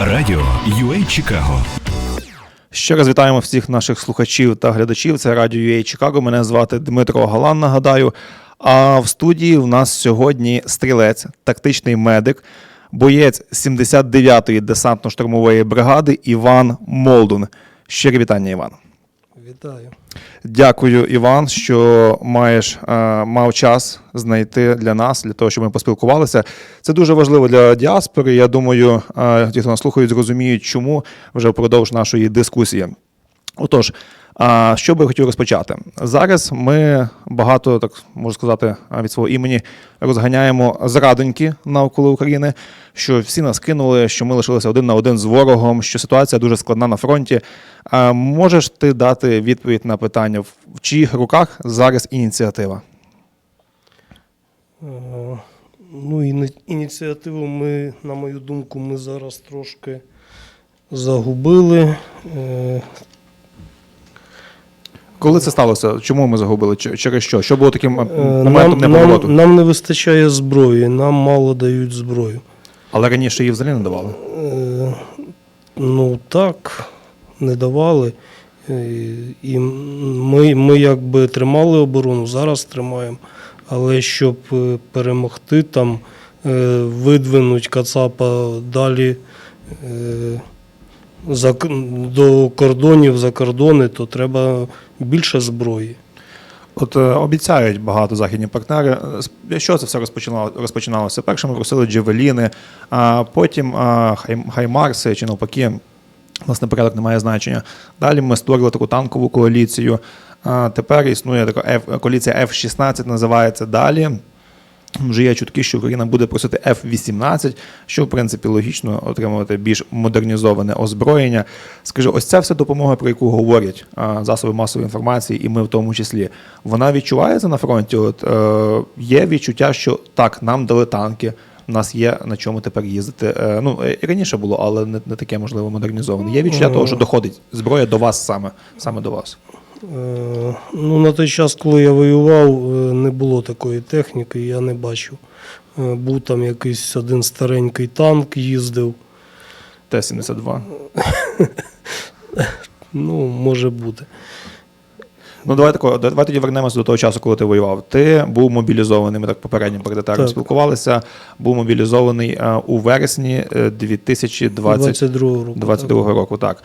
Радіо UA Чикаго Ще раз вітаємо всіх наших слухачів та глядачів. Це радіо UA Чикаго. Мене звати Дмитро Галан. Нагадаю. А в студії в нас сьогодні стрілець, тактичний медик, боєць 79-ї десантно-штурмової бригади Іван Молдун. Щире вітання, Іван. Вітаю. Дякую, Іван, що маєш е, мав час знайти для нас, для того, щоб ми поспілкувалися. Це дуже важливо для діаспори. Я думаю, е, ті, хто нас слухають, зрозуміють, чому вже впродовж нашої дискусії. Отож, а що би я хотів розпочати? Зараз ми багато, так можу сказати, від свого імені розганяємо зрадоньки навколо України, що всі нас кинули, що ми лишилися один на один з ворогом, що ситуація дуже складна на фронті. А можеш ти дати відповідь на питання, в чиїх руках зараз ініціатива? Е, Ну, ініціативу ми, на мою думку, ми зараз трошки загубили. Коли це сталося? Чому ми загубили? Через що? Що було таким е, е, моментом Нам, неповороту? нам, нам не вистачає зброї, нам мало дають зброю. Але раніше її взагалі не давали. Е, Ну так, не давали. І ми, ми якби тримали оборону, зараз тримаємо. Але щоб перемогти, там, видвинуть Кацапа далі до кордонів, за кордони, то треба більше зброї. От е, обіцяють багато західні партнери. Е, Що це все розпочинало, розпочиналося? Перше ми просили джевеліни, а потім хаймарси чи навпаки. Власне, порядок не має значення. Далі ми створили таку танкову коаліцію. Тепер існує така коаліція F-16, називається далі. Вже є чутки, що Україна буде просити F-18, що в принципі логічно отримувати більш модернізоване озброєння. Скажи, ось ця вся допомога, про яку говорять засоби масової інформації, і ми в тому числі, вона відчувається на фронті. От е, є відчуття, що так, нам дали танки. У нас є на чому тепер їздити. Е, ну е, і раніше було, але не, не таке можливо модернізоване. Є відчуття того, що доходить зброя до вас саме, саме до вас. Е, Ну, на той час, коли я воював, е, не було такої техніки, я не бачив. Е, Був там якийсь один старенький танк, їздив. Т-72. Ну, може бути. Ну, давай тако, давай тоді вернемося до того часу, коли ти воював. Ти був мобілізований, ми так попередньо перед етером спілкувалися. Був мобілізований у вересні е, 2020 22 року. 22 року, так.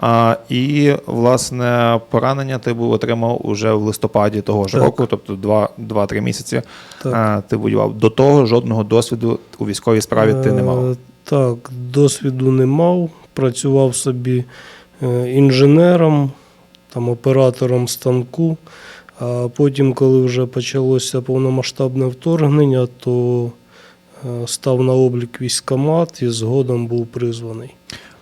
А, і, власне, поранення ти був отримав уже в листопаді того ж Так. року, тобто 2-3 місяці. Так. А, ти воював. До того жодного досвіду у військовій справі ти не мав. Е, Так, досвіду не мав. Працював собі е, інженером, там, оператором станку. А потім, коли вже почалося повномасштабне вторгнення, то е, став на облік військкомат і згодом був призваний.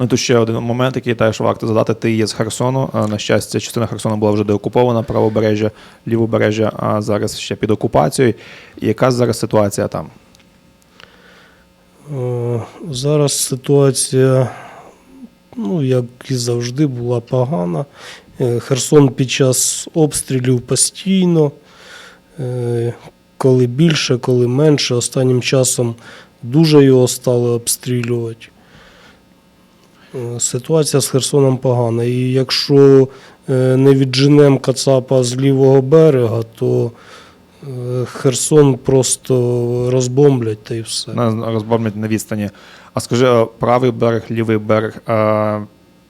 Ну, тут ще один момент, який теж варто задати. Ти є з Херсону. На щастя, частина Херсону була вже деокупована, правобережжя, лівобережжя, а зараз ще під окупацією. Яка зараз ситуація там? Е, Зараз ситуація, ну, як і завжди, була погана. Е, Херсон під час обстрілів постійно, е, коли більше, коли менше. Останнім часом дуже його стали обстрілювати. Е, Ситуація з Херсоном погана. І якщо е, не відженемо Кацапа з лівого берега, то е, Херсон просто розбомблять та й все. Розбомблять на відстані. А скажи, правий берег, лівий берег,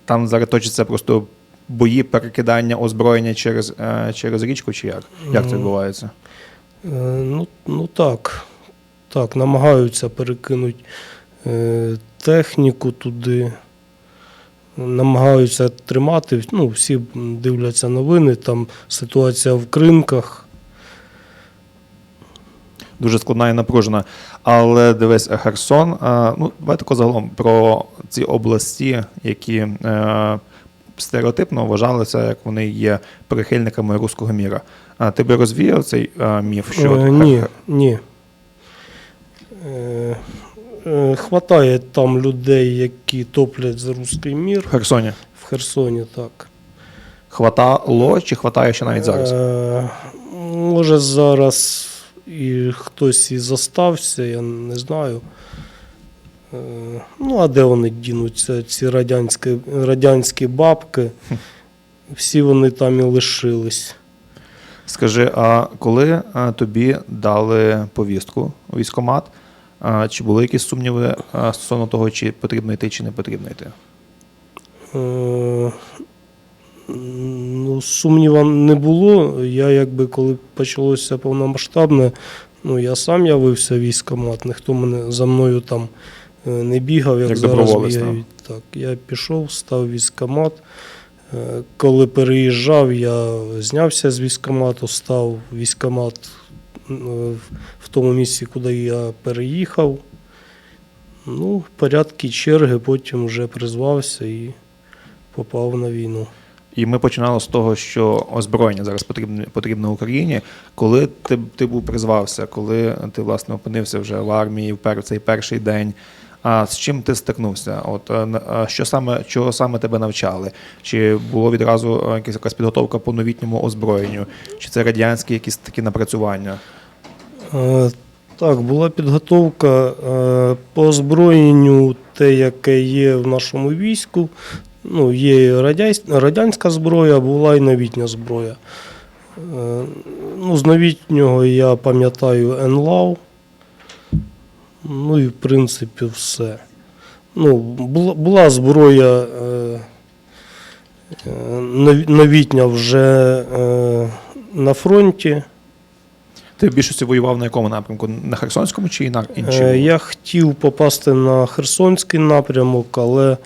там зараз точаться просто бої перекидання озброєння через, через річку, чи як? Як це Ну, відбувається? Ну, ну так. Так, намагаються перекинути техніку туди. Намагаються тримати. Ну, всі дивляться новини, там ситуація в кринках. Дуже складна і напружена. Але дивись, Херсон, а, ну давай тако загалом про ці області, які е, стереотипно вважалися, як вони є прихильниками руського міра. А ти би розвіяв цей е, міф, що Е, ні, Хер- ні. Е, е, хватає там людей, які топлять за руський мір в Херсоні в Херсоні, так. хватало чи хватає ще навіть зараз? Е, може, зараз і хтось і застався, я не знаю. Е, Ну, а де вони дінуться, ці радянські, радянські бабки? Всі вони там і лишились. Скажи, а коли тобі дали повістку у військкомат, а, чи були якісь сумніви стосовно того, чи потрібно йти, чи не потрібно йти? Е, Ну, сумніва не було. Я якби коли почалося повномасштабне, ну я сам явився в військкомат, ніхто мене за мною там е, не бігав, як, Як зараз бігають. Так, я пішов, став в військкомат. Е, Коли переїжджав, я знявся з військкомату, став в військкомат е, в- в тому місці, куди я переїхав. Ну, в порядки черги, потім вже призвався і попав на війну. І ми починали з того, що озброєння зараз потрібне, потрібно Україні. Коли ти, ти був призвався, коли ти власне опинився вже в армії в цей перший день. А з чим ти стикнувся? От е, що саме чого саме тебе навчали? Чи було відразу е, якась підготовка по новітньому озброєнню? Чи це радянські якісь такі напрацювання? Е, Так, була підготовка по озброєнню, те, яке є в нашому війську. Ну, є радянська зброя, була і новітня зброя. Ну, з новітнього я пам'ятаю НЛАУ. Ну і в принципі все. Ну, була, була зброя е, е, новітня вже е, на фронті. Ти в більшості воював на якому напрямку? На Херсонському чи на іншому? Е, Я хотів попасти на Херсонський напрямок, але е,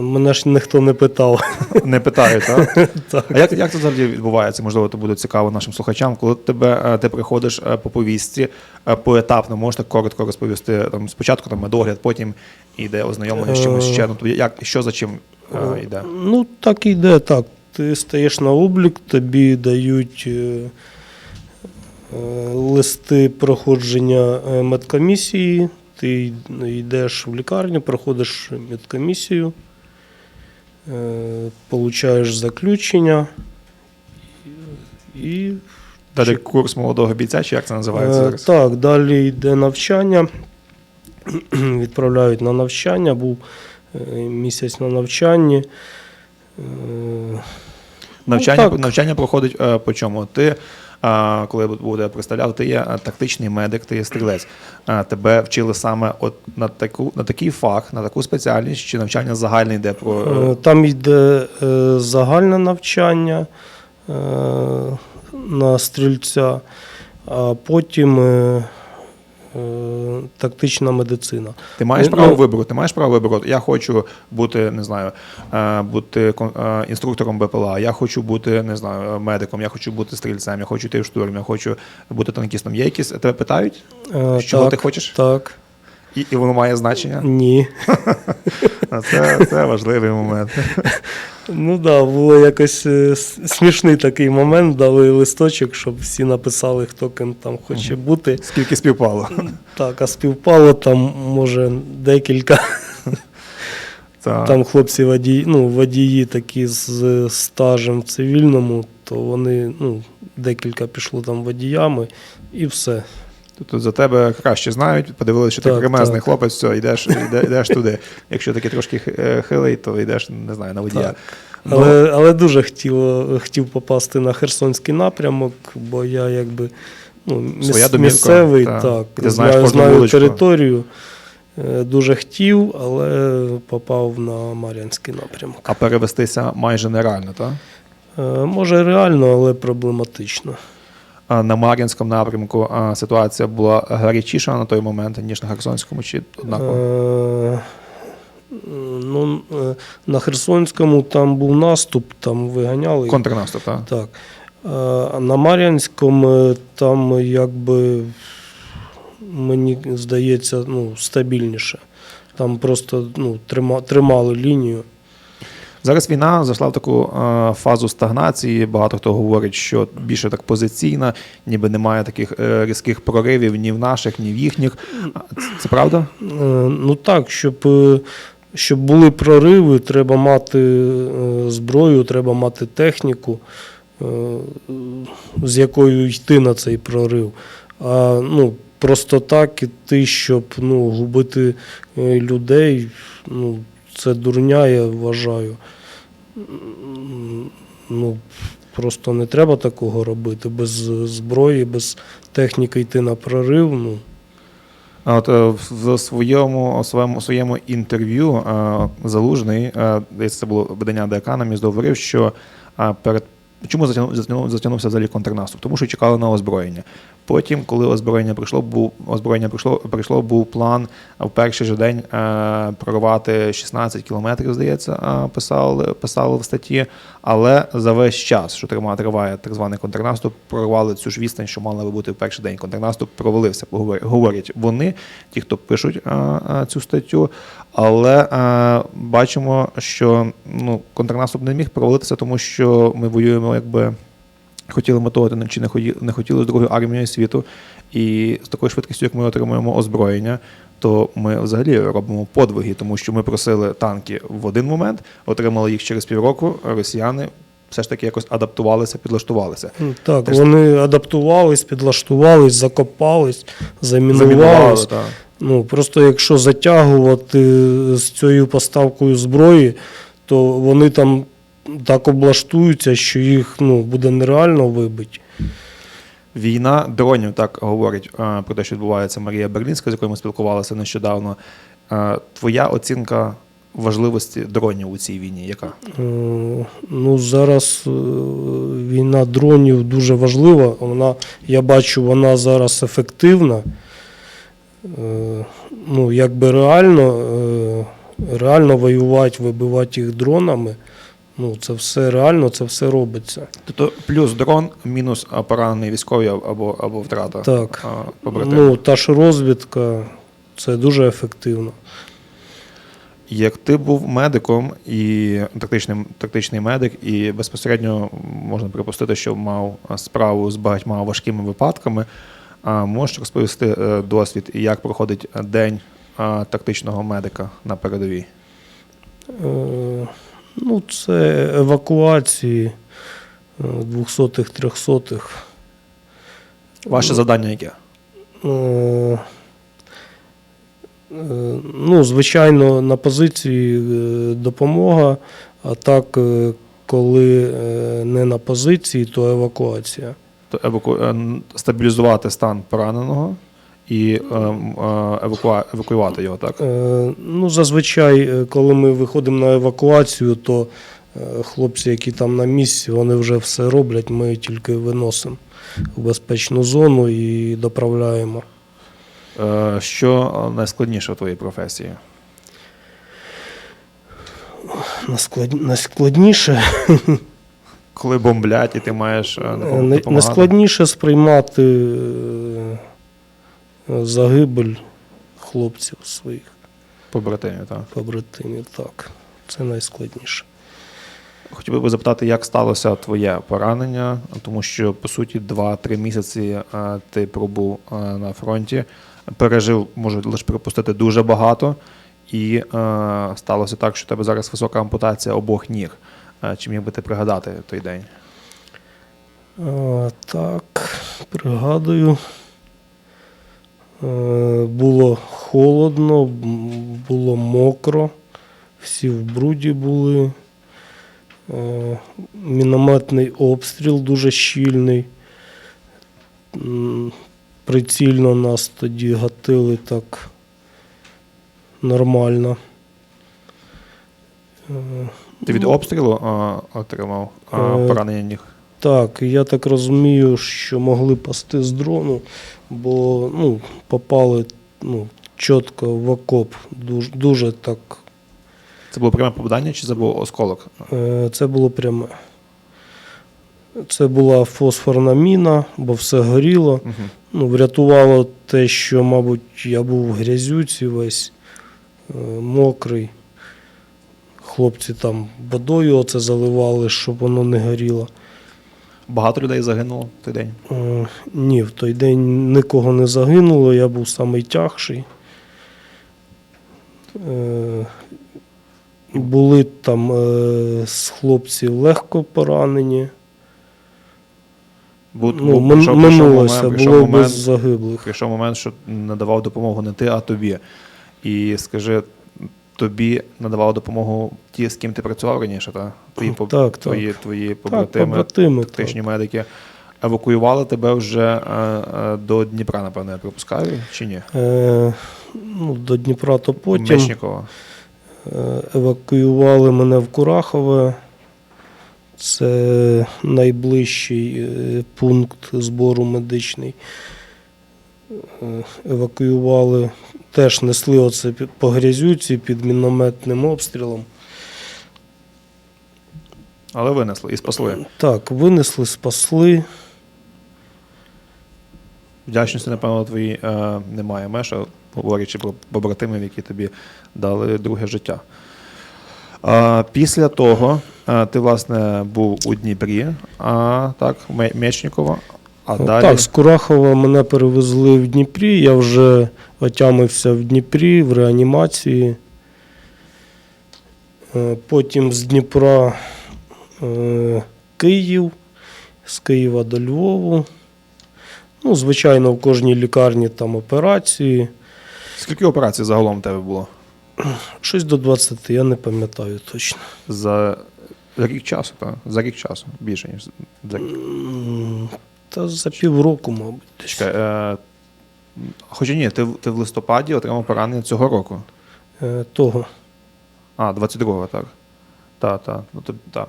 мене ж ніхто не питав. Не питаю, так? Так. А як, як це взагалі відбувається? Можливо, це буде цікаво нашим слухачам. Коли тебе е, ти приходиш е, по повістці е, поетапно, можеш так коротко розповісти там спочатку там медогляд, потім йде ознайомлення з чимось ще. Ну тобі як що за чим е, йде? Ну, так і йде, так. Ти стаєш на облік, тобі дають е, е, листи проходження е, медкомісії, ти йдеш в лікарню, проходиш медкомісію, е, получаєш заключення і Далі курс молодого бійця, чи як це називається Е, зараз? Так, далі йде навчання. Відправляють на навчання, був е, місяць на навчанні. Навчання, ну, навчання проходить по чому? Ти, коли буде представляв, ти є тактичний медик, ти є стрілець. Тебе вчили саме от на, таку, на такий фах, на таку спеціальність, чи навчання загальне йде про. е, е, Там йде е, загальне навчання на стрільця, а потім тактична медицина. Ти маєш Ну, право ну, вибору. Ти маєш право вибору. Я хочу бути, не знаю, е, бути е, інструктором БПЛА, я хочу бути, не знаю, медиком, я хочу бути стрільцем, я хочу йти в штурм, я хочу бути танкістом. Є якісь тебе питають, Е, Чого так, ти хочеш? Так. І, і воно має значення. Ні. Це, це важливий момент. Ну так, да, було якось е, смішний такий момент, дали листочок, щоб всі написали, хто ким там хоче бути. Скільки співпало. Так, а співпало там, може, декілька. Та. Там хлопці водії, ну, водії такі з стажем в цивільному, то вони, ну, декілька пішло там водіями і все. Тобто за тебе краще знають, подивилися, що ти кремезний так. хлопець, все, йдеш, йде- йдеш туди. Якщо такий трошки е, хилий, то йдеш, не знаю, на водія. Так. Ну, Але, але дуже хотіло, хотів попасти на Херсонський напрямок, бо я якби ну, міс, Своя домівка, місцевий, та. так, Ти знаєш знаю, знаю вуличку. територію. Е, Дуже хотів, але попав на Мар'янський напрямок. А перевестися майже нереально, так? Е, Може реально, але проблематично. На Мар'їнському напрямку ситуація була гарячіша на той момент, ніж на Херсонському, чи однаково? Е, Ну, е, на Херсонському там був наступ, там виганяли. Контрнаступ, так? Так. Е, А на Мар'янському там якби мені здається ну, стабільніше. Там просто ну, трима, тримали лінію. Зараз війна зайшла в таку е, фазу стагнації. Багато хто говорить, що більше так позиційна, ніби немає таких е, різких проривів ні в наших, ні в їхніх. Це, правда? Е, Ну так, щоб, щоб були прориви, треба мати зброю, треба мати техніку, з якою йти на цей прорив. А ну, просто так іти, щоб ну, губити людей, ну, це дурня, я вважаю. Ну, просто не треба такого робити. Без зброї, без техніки йти на прорив. Ну, А От е, в- своєму своєму своєму інтерв'ю е, залужний, е, це було видання The Economist, говорив, що перед чому затягнув, затягнувся взагалі контрнаступ? Тому що чекали на озброєння. Потім, коли озброєння прийшло, був озброєння прийшло, прийшло, був план в перший же день е, прорвати 16 кілометрів, здається, е, писали, писали в статті. Але за весь час, що трима- триває так званий контрнаступ, прорвали цю ж відстань, що мала би бути в перший день. Контрнаступ провалився, говорять- вони, ті, хто пишуть а, а, цю статтю. Але а, бачимо, що ну, контрнаступ не міг провалитися, тому що ми воюємо якби. Хотіли того чи не хотіли, не хотіли з другою армією світу, і з такою швидкістю, як ми отримуємо озброєння, то ми взагалі робимо подвиги, тому що ми просили танки в один момент, отримали їх через півроку. Росіяни все ж таки якось адаптувалися, підлаштувалися. так, Теж- вони адаптувались, підлаштувались, закопались, замінувались. Так. Ну, просто якщо затягувати з цією поставкою зброї, то вони там так облаштуються, що їх ну, буде нереально вибити. Війна дронів так говорить е, про те, що відбувається Марія Берлінська, з якою ми спілкувалися нещодавно. Е, Твоя оцінка важливості дронів у цій війні, яка? Е, Ну, зараз війна дронів дуже важлива. Вона, я бачу, вона зараз ефективна. Ну, якби реально, реально воювати, вибивати їх дронами. Ну, це все реально, це все робиться. Тобто плюс дрон, мінус поранений військовий або, або втрата Так. а. Ну, та ж розвідка, це дуже ефективно. Як ти був медиком і тактичним, тактичний медик, і безпосередньо можна припустити, що мав справу з багатьма важкими випадками, а можеш розповісти е, досвід як проходить день тактичного медика на передовій? Е, Ну, це евакуації е, двохсотих, трьохсотих. Ваше завдання яке? Е, е, Ну, звичайно, на позиції е, допомога, а так, е, коли е, не на позиції, то евакуація. То еваку... е, стабілізувати стан пораненого і е, е, евакуа... евакуювати його, так? Е, Ну, зазвичай, коли ми виходимо на евакуацію, то хлопці, які там на місці, вони вже все роблять, ми тільки виносимо в безпечну зону і доправляємо. Що найскладніше в твоїй професії? Найскладніше, Коли бомблять, і ти маєш допомагати? найскладніше сприймати загибель хлопців своїх побратимів, так. побратимів. Так, це найскладніше. Хотів би запитати, як сталося твоє поранення, тому що по суті 2-3 місяці е, ти пробув е, на фронті, пережив, можу лише припустити, дуже багато, і е, сталося так, що в тебе зараз висока ампутація обох ніг. Е, Чи міг би ти пригадати той день? А, так, пригадую. Е, Було холодно, було мокро, всі в бруді були. Е, Мінометний обстріл дуже щільний. Прицільно нас тоді гатили так нормально. Е, Ти від обстрілу е, отримав поранення ніг? Так, я так розумію, що могли пасти з дрону, бо ну, попали ну, чітко в окоп. Дуже, дуже так. Це було пряме попадання чи це був осколок? Е, Це було пряме. Це була фосфорна міна, бо все горіло. Угу. Ну, врятувало те, що, мабуть, я був в грязюці весь е, мокрий. Хлопці там водою оце заливали, щоб воно не горіло. Багато людей загинуло в той день. Е, Ні, в той день нікого не загинуло, я був найтягший. Е, Були там е, з хлопців легко поранені. Бу- ну, бу- прийшов- минулося, момент- прийшов було момент- без загиблих. Прийшов момент, що надавав допомогу не ти, а тобі. І скажи, тобі надавали допомогу ті, з ким ти працював раніше, та? Твої, Так, так. твої, твої Так, побратими, побратими. тактичні Так. медики. Евакуювали тебе вже е, е, до Дніпра, напевно, я припускаю, чи ні? Е, ну, до Дніпра то потім. Мечникова. Е, Евакуювали мене в Курахове. Це найближчий пункт збору медичний. Евакуювали, теж несли оце по грязюці під мінометним обстрілом. Але винесли і спасли. Так, винесли, спасли. Вдячності, напевно, твої е, немає меж, говорячи про побратимів, які тобі дали друге життя. Е, після того е, ти, власне, був у Дніпрі, а, так, Ме- Мечникова, а Ну, далі. Так, з Курахова мене перевезли в Дніпрі. Я вже отямився в Дніпрі в реанімації. Е, Потім з Дніпра е, Київ, з Києва до Львову. Ну, звичайно, в кожній лікарні там операції. Скільки операцій загалом у тебе було? Щось до 20, я не пам'ятаю точно. За рік часу, так? За рік часу, більше, ніж за рік. Та за півроку, мабуть. Чекай, е, хоча ні, ти, ти в листопаді отримав поранення цього року. Е, Того. А, 22-го, так. Так, так. Ну, то- так.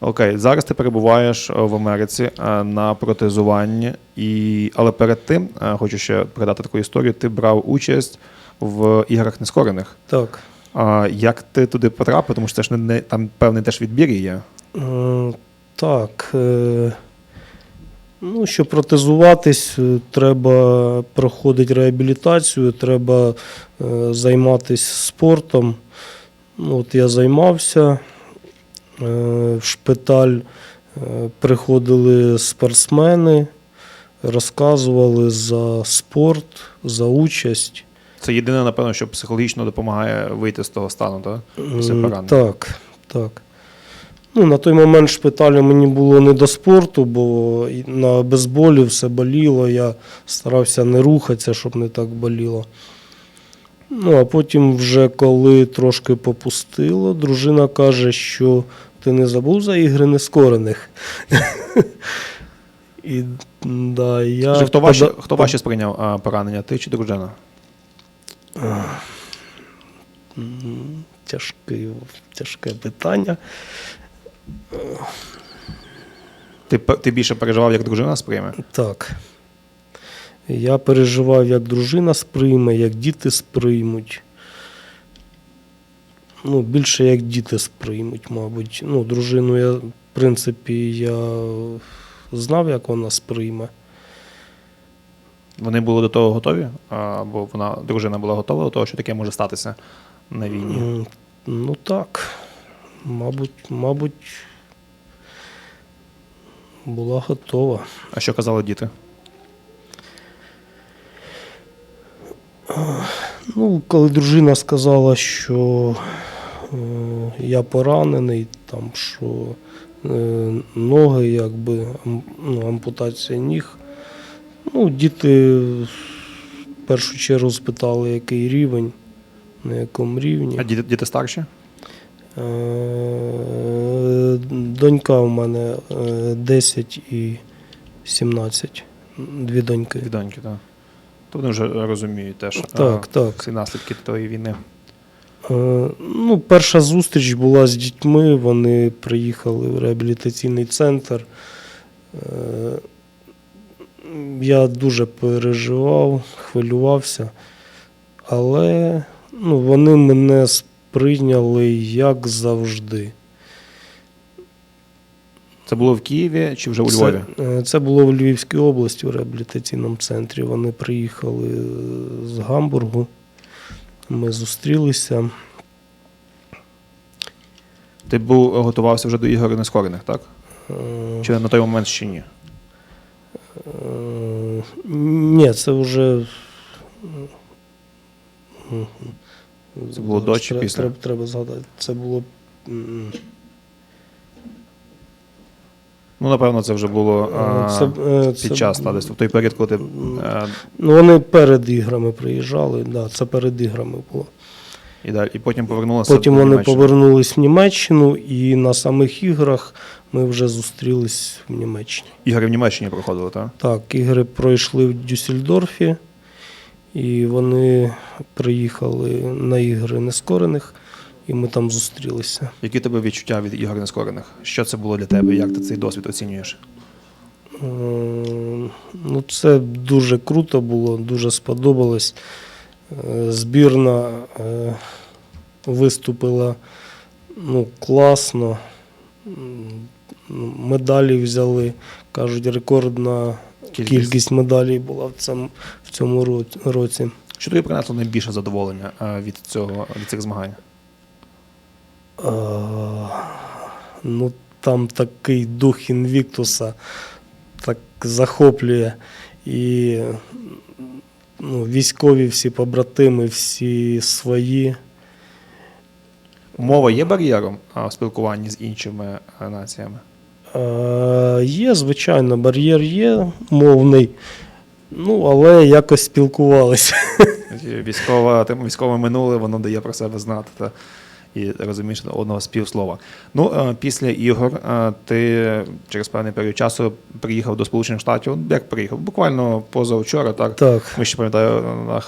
Окей, зараз ти перебуваєш е, в Америці е, на протезуванні, і... але перед тим е, хочу ще пригадати таку історію. Ти брав участь в іграх нескорених. Так. А як ти туди потрапив? Тому що це ж не, не там певний теж відбір є. Е, Так. е, Ну, щоб протезуватись, е, треба проходити реабілітацію, треба е, займатися спортом. Ну, от я займався. Е, В шпиталь е, приходили спортсмени, розказували за спорт, за участь. Це єдине, напевно, що психологічно допомагає вийти з того стану, так? Після поранення. Так, так. Ну, на той момент в шпиталі мені було не до спорту, бо на безболі все боліло, я старався не рухатися, щоб не так боліло. Ну, а потім, вже коли трошки попустило, дружина каже, що ти не забув за ігри нескорених. І да, я хто, важче, хто важче сприйняв поранення, ти чи дружина? Тяжке, тяжке питання. Ти, ти більше переживав, як дружина сприйме? Так. Я переживав, як дружина сприйме, як діти сприймуть. Ну, більше як діти сприймуть, мабуть. Ну, дружину я, в принципі, я знав, як вона сприйме. Вони були до того готові, або вона, дружина була готова до того, що таке може статися на війні. Ну так. Мабуть, мабуть, була готова. А що казали діти? Ну, коли дружина сказала, що е, я поранений, там, що е, ноги, якби, ну, ампутація ніг. Ну, діти в першу чергу спитали, який рівень, на якому рівні. А діти, діти старші? Е, Донька у мене е, 10 і 17. Дві доньки. Дві доньки, так. То вони вже розуміють теж Так, а, так. всі наслідки тої війни. Е, Ну, перша зустріч була з дітьми. Вони приїхали в реабілітаційний центр. Е, Я дуже переживав, хвилювався, але ну, вони мене сприйняли як завжди. Це було в Києві чи вже у Львові? Це, е, це було в Львівській області в реабілітаційному центрі. Вони приїхали з Гамбургу. Ми зустрілися. Ти був готувався вже до ігор нескорених, так? Е, Чи на той момент ще ні? Е, Ні, це вже. Це було до чи після? Треба, треба згадати. Це було. Ну, напевно, це вже було а, Це, е, це під час та, десь в той період, коли ти е, Ну, вони перед іграми приїжджали, да, це перед іграми було. і, далі, і потім повернулися. Потім вони Німеччину. повернулись в Німеччину, і на самих іграх ми вже зустрілись в Німеччині. Ігри в Німеччині проходили, так? Так, ігри пройшли в Дюссельдорфі, і вони приїхали на ігри нескорених, і ми там зустрілися. Які тебе відчуття від ігор нескорених? Що це було для тебе? Як ти цей досвід оцінюєш? Е, Ну, це дуже круто було, дуже сподобалось. Е, Збірна е, виступила ну, класно. Медалі взяли. Кажуть, рекордна Кількість. кількість, медалей була в цьому, в цьому ро- році. Що тобі принесло найбільше задоволення е, від цього від цих змагань? А, ну, там такий дух Інвіктуса так захоплює. І ну, військові всі побратими, всі свої. Мова є бар'єром в спілкуванні з іншими е, націями? А, є, звичайно, бар'єр є мовний, ну, але якось спілкувалися. Військове, військове минуле, воно дає про себе знати та, і розумієш одного співслова. Ну, е, після ігор е, ти через певний період часу приїхав до Сполучених Штатів. Як приїхав? Буквально позавчора, так? Так. Ми ще пам'ятаю, на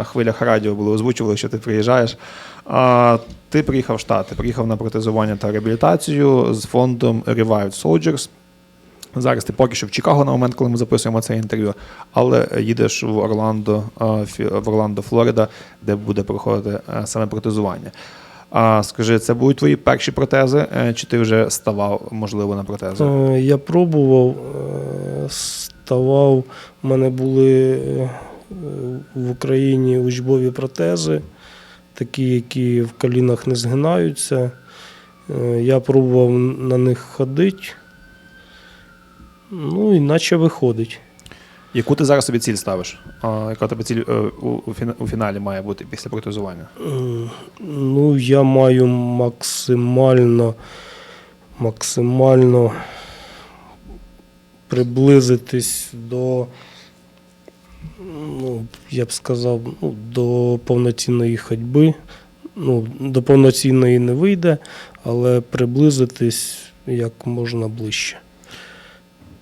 е, хвилях радіо було озвучували, що ти приїжджаєш. А ти приїхав в Штати, приїхав на протезування та реабілітацію з фондом Revived Soldiers. Зараз ти поки що в Чикаго на момент, коли ми записуємо це інтерв'ю, але їдеш в Орландо, в Орландо, Флорида, де буде проходити саме протезування. А скажи, це будуть твої перші протези, е, чи ти вже ставав, можливо, на протези? Е, Я пробував, е, ставав, у мене були в Україні учбові протези, такі, які в колінах не згинаються. Я пробував на них ходити. Ну, і наче виходить. Яку ти зараз собі ціль ставиш? Яка тебе ціль е, у, у фіна- у фіналі має бути після протезування? М, Ну, я маю максимально, максимально приблизитись до, ну, я б сказав, ну, до повноцінної ходьби. Ну, до повноцінної не вийде, але приблизитись як можна ближче.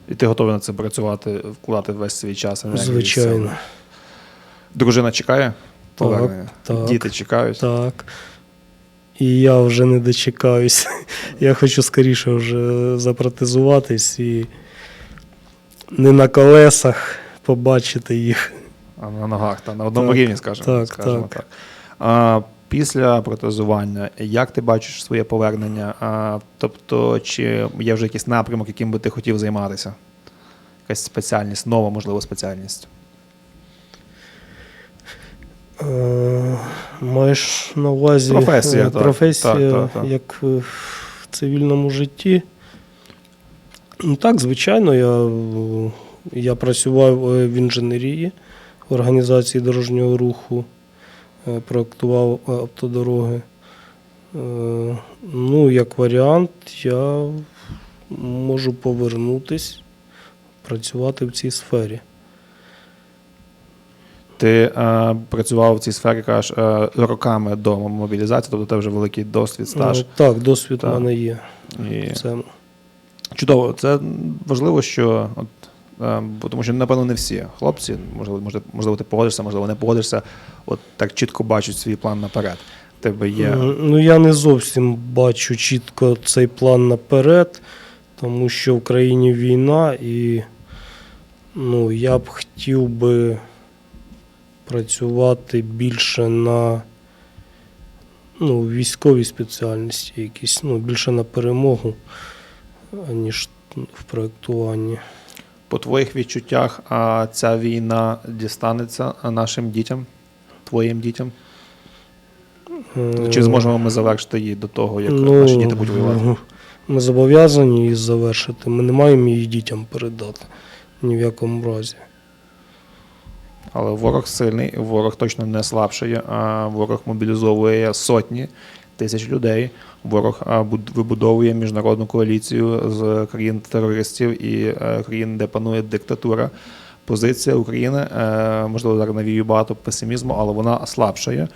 І ти готовий над цим працювати, вкладати весь свій час, енергію? Звичайно. сили? Дружина чекає повернення? так. Діти чекають? Так. І я вже не дочекаюсь. Я хочу скоріше вже запротезуватись і не на колесах побачити їх. А на ногах, та на одному Так, рівні, скажімо так, скажімо так. так. А, після протезування, як ти бачиш своє повернення? А, тобто, чи є вже якийсь напрямок, яким би ти хотів займатися? Якась спеціальність, нова, можливо, спеціальність. Е, Маєш на увазі Професія, е, професія Так, так, так. як е, в цивільному житті. Ну так, звичайно, я, я працював в інженерії в організації дорожнього руху, проектував е, автодороги. Е, Ну, як варіант, я можу повернутись, працювати в цій сфері. Ти е, працював в цій сфері, кажеш, е, роками до мобілізації, тобто ти вже великий досвід, стаж. Е, Так, досвід у мене є. І... Це Чудово, це важливо, що от, е, бо тому що, напевно, не всі хлопці, можливо, можливо, ти погодишся, можливо, не погодишся, от так чітко бачать свій план наперед. Тебе є. Ну, я не зовсім бачу чітко цей план наперед, тому що в країні війна, і ну, я б хотів би працювати більше на ну, військовій спеціальності, якісь, ну, більше на перемогу, аніж в проєктуванні. По твоїх відчуттях, а ця війна дістанеться нашим дітям, твоїм дітям? Чи Е, зможемо ми завершити її до того, як Ну, наші діти будуть воювати? Ми зобов'язані її завершити. Ми не маємо її дітям передати ні в якому разі. Але ворог сильний, ворог точно не слабшає, а ворог мобілізовує сотні тисяч людей. Ворог вибудовує міжнародну коаліцію з країн-терористів і е, країн, де панує диктатура. Позиція України, е, можливо, зараз навію багато песимізму, але вона слабшає,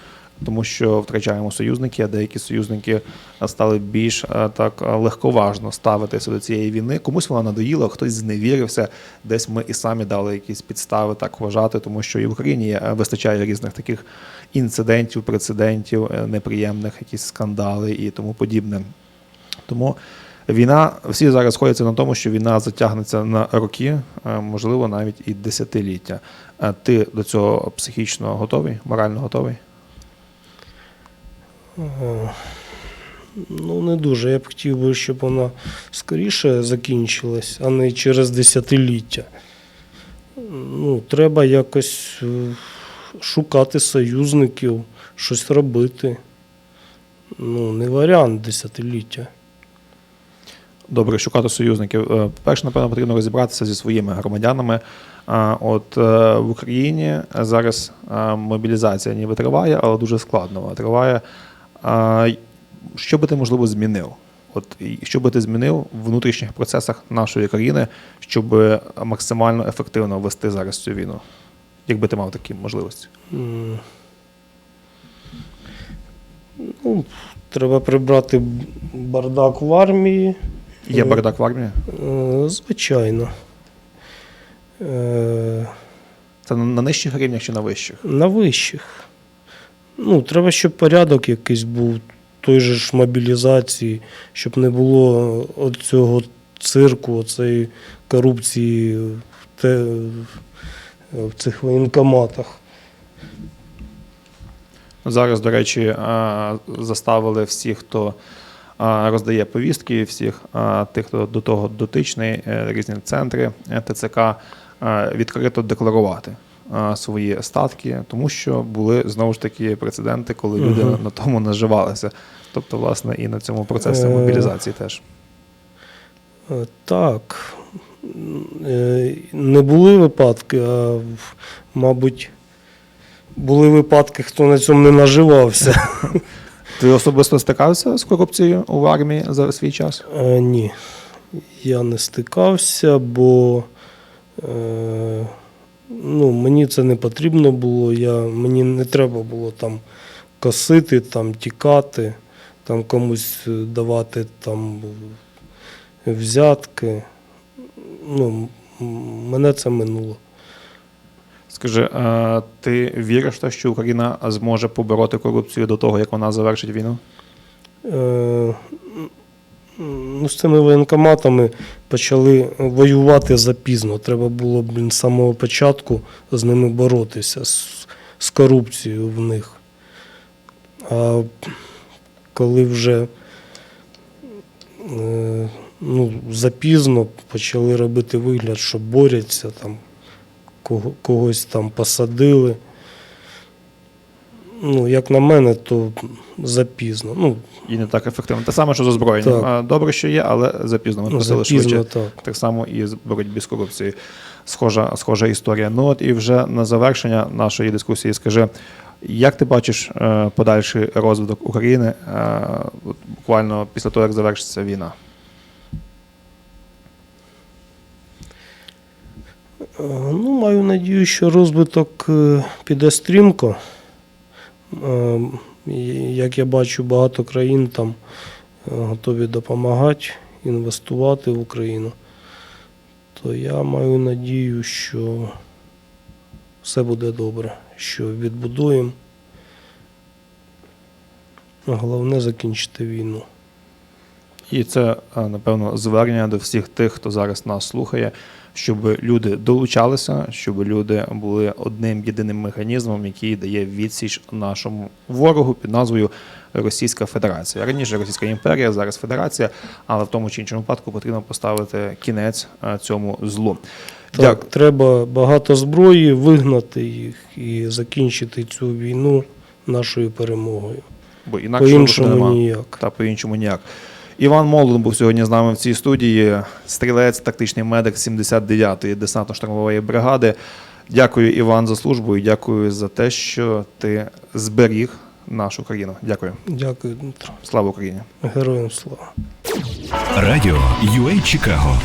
тому що втрачаємо союзники, а деякі союзники стали більш так легковажно ставитися до цієї війни. Комусь вона надоїла, хтось зневірився. Десь ми і самі дали якісь підстави так вважати, тому що і в Україні вистачає різних таких інцидентів, прецедентів, е, неприємних, якісь скандали і тому подібне. Тому війна, всі зараз сходяться на тому, що війна затягнеться на роки, е, можливо, навіть і десятиліття. Е, Ти до цього психічно готовий, морально готовий? Ну, не дуже. Я б хотів би, щоб вона скоріше закінчилась, а не через десятиліття. Ну, треба якось е, шукати союзників, щось робити. Ну, не варіант десятиліття. Добре, шукати союзників. Е, Перше, напевно, потрібно розібратися зі своїми громадянами. От е, в Україні зараз мобілізація ніби триває, але дуже складно триває. А, Що би ти, можливо, змінив? От що би ти змінив в внутрішніх процесах нашої країни, щоб максимально ефективно вести зараз цю війну? Якби ти мав такі можливості? М. Ну, треба прибрати бардак в армії. Є бардак в армії? Е, Звичайно. Це на нижчих рівнях чи на вищих? На вищих. Ну, треба, щоб порядок якийсь був, той же ж мобілізації, щоб не було цього цирку, оцеї корупції в, те, в цих воєнкоматах. Зараз, до речі, заставили всіх, хто роздає повістки, всіх а, тих, хто до того дотичний, е, різні центри е, ТЦК е, відкрито декларувати свої статки, тому що були знову ж таки прецеденти, коли люди на тому наживалися. Тобто, власне, і на цьому процесі Е. мобілізації теж. Е, Так. Е, Не були випадки, а мабуть, були випадки, хто на цьому не наживався. Ти особисто стикався з корупцією у армії за свій час? Ні, я не стикався, бо е, ну, мені це не потрібно було. Я, мені не треба було там косити, там, тікати, там комусь е, давати там взятки. Ну, мене це минуло. Скажи, е, ти віриш в те, що Україна зможе побороти корупцію до того, як вона завершить війну? Е, Ну, з цими воєнкоматами почали воювати запізно. Треба було блін, з самого початку з ними боротися, з, з корупцією в них. А коли вже е, ну, запізно почали робити вигляд, що борються, там, кого, когось там посадили. Ну, як на мене, то запізно. Ну, І не так ефективно. Те саме, що з озброєнням. Так. Добре, що є, але запізно. Ми просили запізно швидше. так. Так само і з боротьбі з корупцією. Схожа, схожа історія. Ну от і вже на завершення нашої дискусії скажи, як ти бачиш е, подальший розвиток України е, от буквально після того, як завершиться війна? Е, Ну, маю надію, що розвиток е, піде стрімко. Е, і, Як я бачу, багато країн там е, готові допомагати, інвестувати в Україну. То я маю надію, що все буде добре, що відбудуємо. Головне закінчити війну. І це, е, напевно, звернення до всіх тих, хто зараз нас слухає, щоб люди долучалися, щоб люди були одним єдиним механізмом, який дає відсіч нашому ворогу під назвою Російська Федерація. Раніше Російська імперія, зараз Федерація, але в тому чи іншому випадку потрібно поставити кінець е, цьому злу. Так, треба багато зброї, вигнати їх і закінчити цю війну нашою перемогою. Бо інакше По-іншому ніяк. Та по-іншому ніяк. Іван Молдун був сьогодні з нами в цій студії. Стрілець, тактичний медик 79-ї десантно-штурмової бригади. Дякую, Іван, за службу і дякую за те, що ти зберіг нашу країну. Дякую. Дякую, Дмитро. Слава Україні! Героям слава. Радіо UA Чикаго